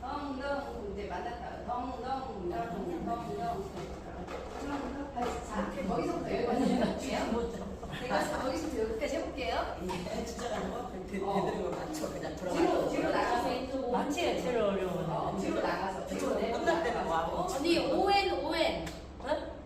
덩덩 이제 만났다. 덩덩 덩 덩덩덩. 자, 거기서부터 여기까지 해볼게요. 제가 거기서부터 여기까지 해볼게요. 숫자가는 거 대- 어. 대드는 거 맞춰 그냥 뒤로 들어가. 뒤로 나가서 마치가 제일 어, 어려워. 뒤로 나가서 뒤로 끝날 내려. 때는 와. 언니 오웬 오웬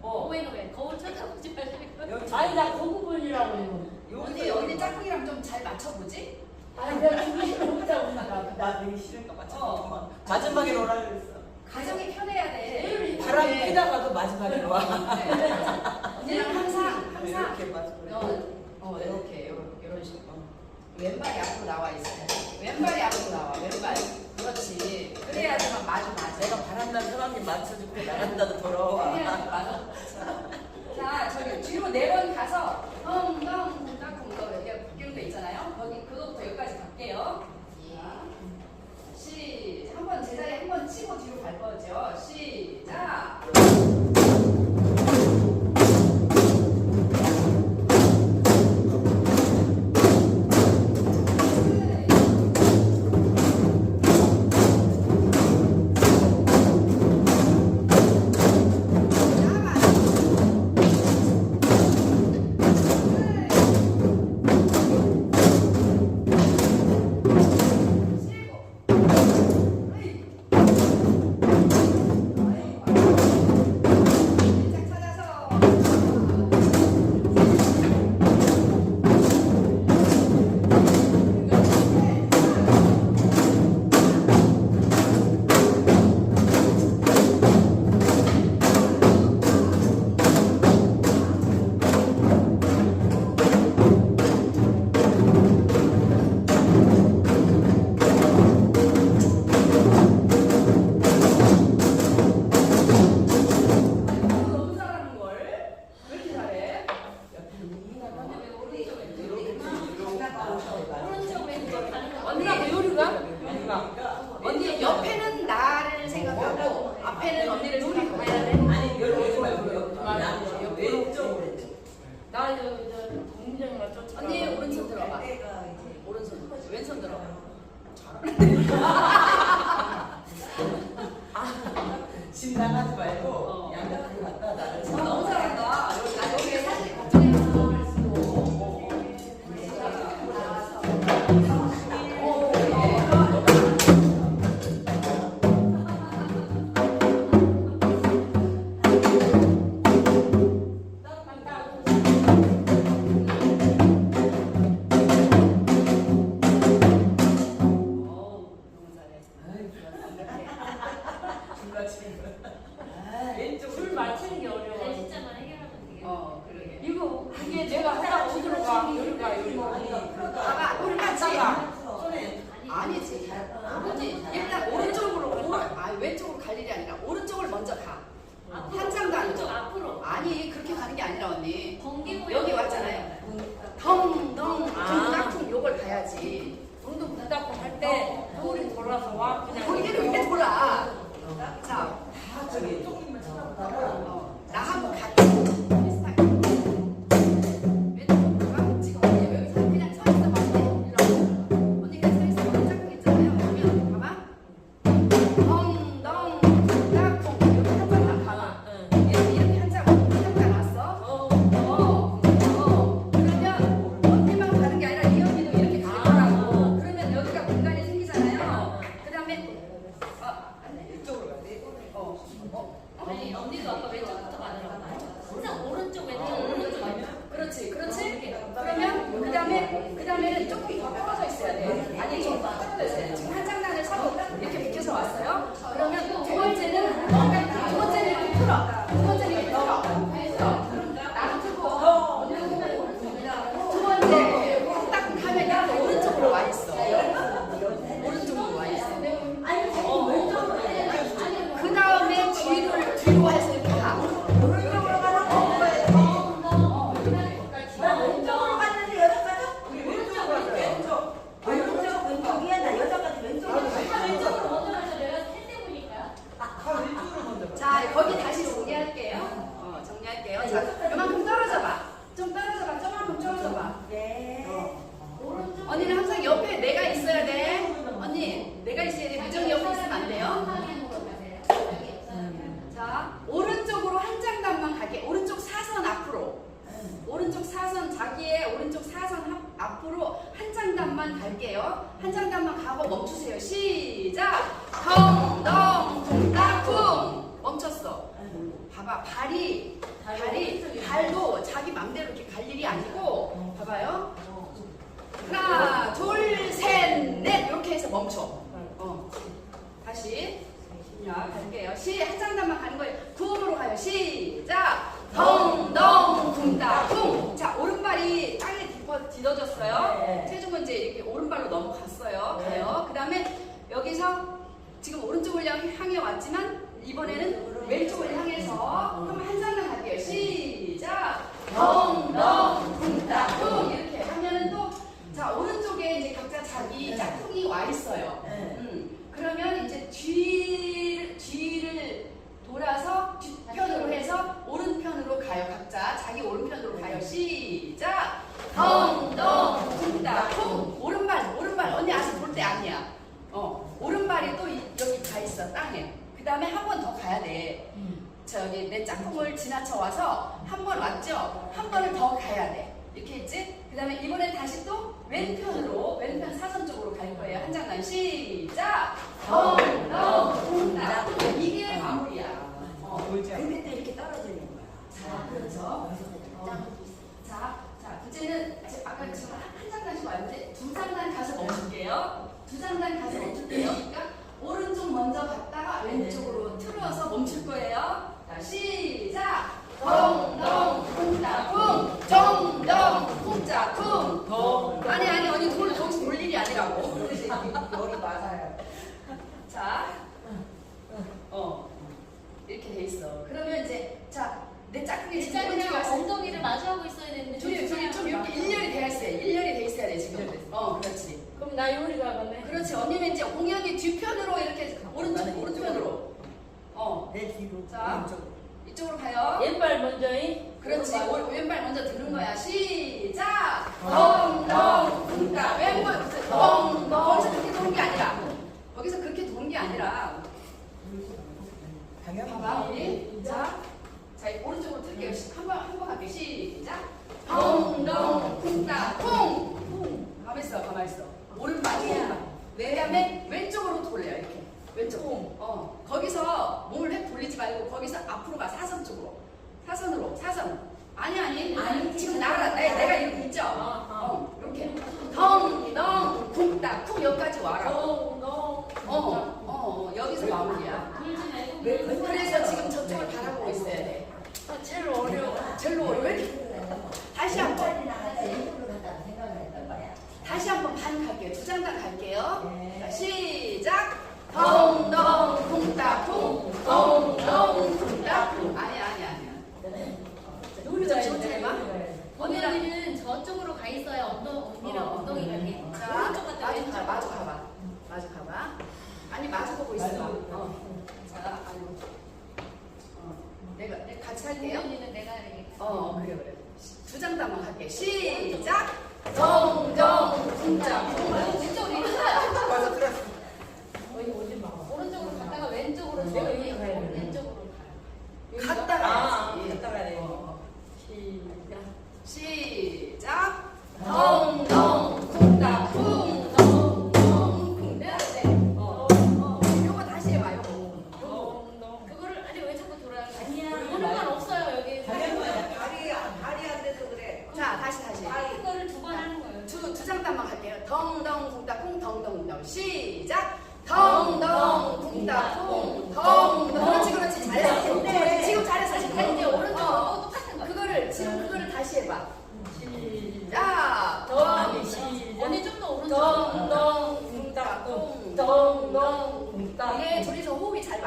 어. 오웬 오웬 거울 쳐다보지 말고 여기 아니 나 고구분이라고 이거. 언니 언니 짝꿍이랑 좀 잘 맞춰보지? 아니 내가 중간에 혼자 온다. 나 되게 싫으니까 맞춰. 어. 마지막에 오라 그랬어. 가정이 편해야 돼. 바람 네. 피다가도 마지막에 와. 언니랑 항상 항상 이렇게 마지막에. 너, 어 이렇게 이런 이런 식으로 왼발이 앞으로 나와 있어요. 왼발이 앞으로 나와 왼발. 그렇지. 그래야지만 맞아 맞아. 내가 바람난 상황에 맞춰줄게 나간다도 돌아와. 그래야지 맞아. 자 저기 뒤로 네번 가서 덩덩 덩덩 거 이렇게 바뀌는 거 있잖아요. 거기 그거부터 여기까지 갈게요. 자, 제자리 한번 치고 뒤로 갈 거죠. 시작. 아니라 언니. 번개 모양 여기 왔잖아요. 덩덩 둥닥둥 요걸 가야지. 운동 붙잡고 할때 돌이 돌아서 와 그냥. 거기를 더 떨어 멈추세요. 시작! 덩덩 둥따쿵 멈췄어. 봐봐 발이 발이 발도 자기 맘대로 이렇게 갈 일이 아니고 봐봐요. 하나 둘셋넷 이렇게 해서 멈춰. 어. 다시 자 갈게요. 시 한 장단만 가는 거예요. 구음으로 가요. 시작 덩 오른쪽을 향- 향해 왔지만 이번에는 왼쪽을 향해서 한번 한 장단 갈게요. 시작. 덩덩 쿵다 쿵. 이렇게 하면은 또 자, 오른쪽에 이제 각자 자기 짝퉁이 와 있어요. 네. 음, 그러면 이제 뒤, 뒤를 돌아서 뒷편으로 해서 오른편으로 가요. 각자 자기 오른편으로 가요. 시작. 덩덩 쿵다 쿵. 오른발 오른발 언니 아직 볼 때 아니야. 어 오른발이 또 이- 여기 가 있어 땅에. 그 다음에 한 번 더 가야 돼. 저기 내 짝꿍을 지나쳐 한 번 왔죠? 한 번을 더 가야 돼. 이렇게 했지? 그 다음에 이번에 다시 또 왼편으로, 왼편 사선 쪽으로 갈 거예요. 한 장단 시작! 덩덩 쿵다 이게 마무리야. 어. 근데 또 이렇게 떨어지는 거야. 자, 그렇죠. 어. 자, 자, 제- 아까 지금 한, 한 장단씩 왔는데 두 장단 가서 멈출게요. 두 장단 가서 멈출게요. 그러니까 오른쪽 먼저 갔다가 왼쪽으로 틀어서 멈출 거예요. 자, 시작. 덩덩 쿵따쿵 정덩 쿵짜쿵 덩. 아니 아니 언니 돌 거기서 돌 일이 아니라고. 머리 맞아요. 자, 어 이렇게 돼 있어. 그러면 이제 자 내 짝꿍이 지금 오른쪽에 일자리랑 왔어. 엉덩이를 마주하고 있어야 되는데 둘이 둘이 좀 이렇게 일렬이 돼야 있어요. 일렬이 돼 있어야 돼 지금. 어, 그렇지. 그럼 나 요리가 가네. 그렇지. 언니는 이제 공연이 뒤편으로 이렇게 오른쪽 오른편으로. 어, 내 뒤로. 자. 왼쪽. 이쪽으로 가요. 왼발 먼저이. 그렇지. 오른발. 오- 왼발 먼저 드는 거야. 시작. 덩덩 쿵따 왼발 덩덩 도는 게 아니라. 거기서 그렇게 도는 게 아니라. 봐봐 우리. 자, 자 오른쪽으로 들게요. 한번 한 번 할게요. 시작. 덩덩 쿵따 쿵. 쿵. 가만 있어. 가만 있어. 오른발 오른발. 왜냐면 왼쪽으로 돌려요 이렇게. 왼쪽. 어. 거기서 몸을 획 돌리지 말고 거기서 앞으로 가 사선 쪽으로. 사선으로. 사선. 아니 아니. 아니 지금 나가 내 내가 이렇게 있죠. 어, 어. 이렇게. 덩덩 쿵따 쿵 여기까지 와라. 어. 덩, 덩. 어. 어. 어. 여기서 마무리야. 돌지 말고 왜 그냥 그래서 지금 저쪽을 바라보고 있어야 돼. 아, 제일 어려워. 절로 왜? 다시 한 번. 다시 한 번 반 갈게요. 두 장단 갈게요. 자, 시작. 덩덩 쿵따쿵 덩덩 쿵따쿵 아니야 아니야 아니야. 저쪽으로 가 있어야 엉덩, 언니랑 어. 엉덩이가 이렇게 자 오른쪽 갔다 마주 왼쪽 가 마주 가봐. 마주 가봐. 아니 마주 보고 있어. 마주. 어. 자. 어. 내가 내가 같이 할게요. 언니는 내가 이렇게 어 그래 그래 두 장단만 할게 시작 정정 쿵짝쿵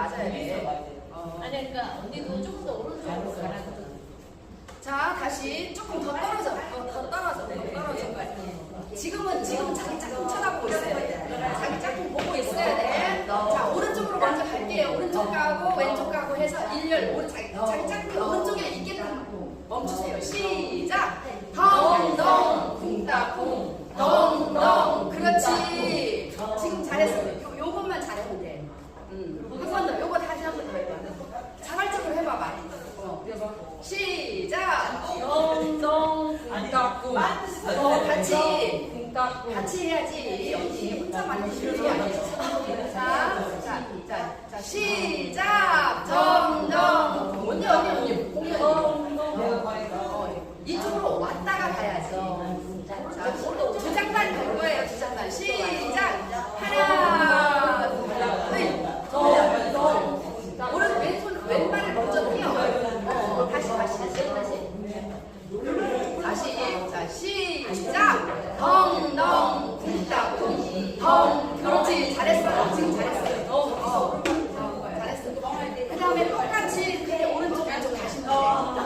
맞아야 돼 어. 아니 그러니까 언니도 조금 더 오른쪽으로 가라고. 자 다시 조금 더 떨어져. 더, 더 떨어져. 더 떨어져. 지금은 지금 자기 짝꿍 쳐다보고 있어야 돼. 자기 짝꿍 보고 있어야 돼 자 오른쪽으로 먼저 갈게요. 오른쪽 가고 왼쪽 가고 해서 일렬 오른 자기, 자기 짝꿍 오른쪽에 있게끔 멈추세요. 시작. 덩덩. 쿵따쿵 덩덩. 그렇지. 지금 잘했어 요, 요것만 잘하면 돼. 음. 시작! 덩덩 궁따꾸 같이 궁따꾸 같이 해야지 언니 혼자만 해주는 않자자 시작! 덩덩 언니 언니 언니 이쪽으로 왔다가 가야죠 자, 두 장단 될 거예요 두 장단 시작! 왼